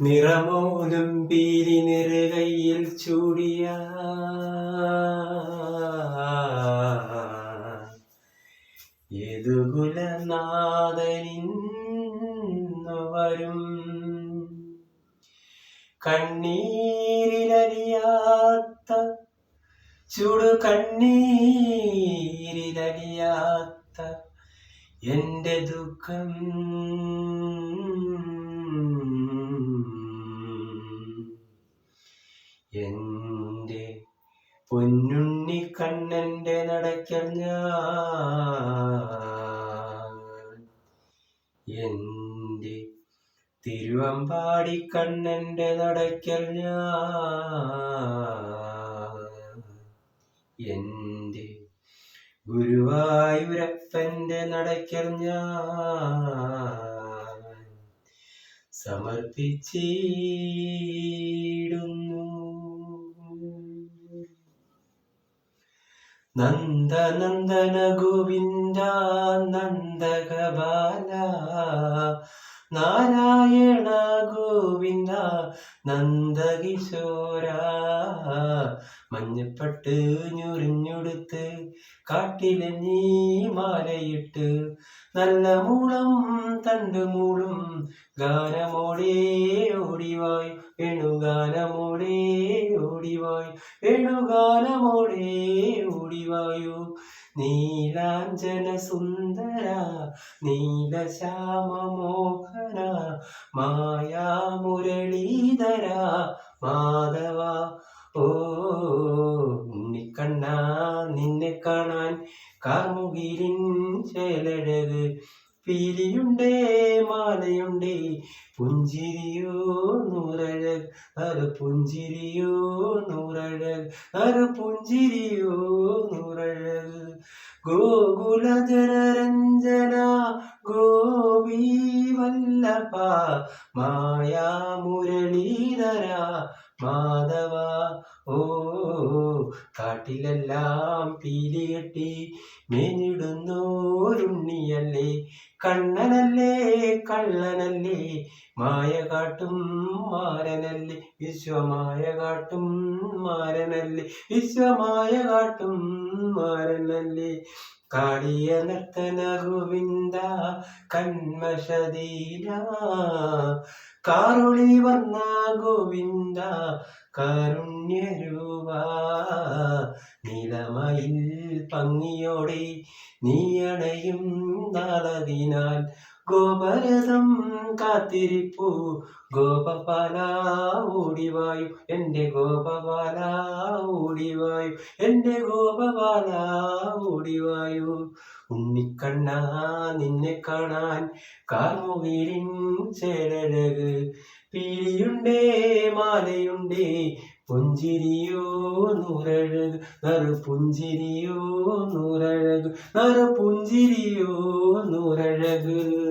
നിറമോലും പീലി നിറകയിൽ ചൂടിയ യദുകുലനാഥനിന്നു വരും. കണ്ണീരിലലിയാത്ത ചുടു കണ്ണീരിലലിയാത്ത എന്റെ ദുഃഖം എന്റെ പൊന്നുണ്ണി കണ്ണന്റെ നടക്കൽ എന്റെ തിരുവമ്പാടി കണ്ണന്റെ നടക്കൽ എന്റെ ഗുരുവായൂരപ്പന്റെ നടക്കൽ ഞാൻ. സമർപ്പിച്ചിടുന്നു നന്ദനന്ദന ഗോവിന്ദ നന്ദകബാല നാരായണ ഗോവിന്ദ നന്ദകിശോര. മഞ്ഞപ്പട്ട് ഞൊറിഞ്ഞൊടുത്ത് കാട്ടിലെ നീ മാലയിട്ട് നല്ല മൂളം തണ്ട് മൂളും ഓടിവായി ഓടിവായ് വേണുഗാനമോടെ ഓടിവായ്. എഴുകാലമോടെ ഓടിവായു. നീലാഞ്ജന സുന്ദര നീലശ്യാമ മോഹന മായാമുരളീധര മാധവ. ഓ നിന്നെ കാണാൻ കാർമുകിലിൻ ചേലഴക്. പീലിയുണ്ടേ മാലയുണ്ടേ. പുഞ്ചിരിയോ നൂറഴക് അരു പുഞ്ചിരിയോ നൂറഴക് അരു പുഞ്ചിരിയോ നൂറഴക്. ഗോകുല ജനരഞ്ജന ഗോപി വല്ലഭ മായാ മുരളീധര മാധവ ഓ കാട്ടിലെല്ലാം പീലി കെട്ടി മേഞ്ഞിടുന്നോരുണ്ണിയല്ലേ കണ്ണനല്ലേ കള്ളനല്ലേ? മായ കാട്ടും മാരനല്ലേ? വിശ്വമായ കാട്ടും മാരനല്ലേ? വിശ്വമായ കാട്ടും മാരനല്ലേ? കാളിയ നർത്തന ഗോവിന്ദ കന്മഷതീര കാറുളി വർണ ഗോവിന്ദ കാരുണ്യരൂപ നീലമയിൽ പങ്ങിയോടെ നീയണയും നാളതിനാൽ ഗോപരഥം കാത്തിരിപ്പു. ഗോപപാല ഓടിവായു എന്റെ ഗോപപാല ഓടിവായു എന്റെ ഗോപപാല ഓടിവായു. ഉണ്ണിക്കണ്ണ നിന്നെ കാണാൻ കാർമുകിലിൻ ചേരഴക്. പീലിയുണ്ടേ മാലയുണ്ടേ പുഞ്ചിരിയോ നൂറഴക്? നറു പുഞ്ചിരിയോ നൂറഴക്? നറു പുഞ്ചിരിയോ നൂറഴക്?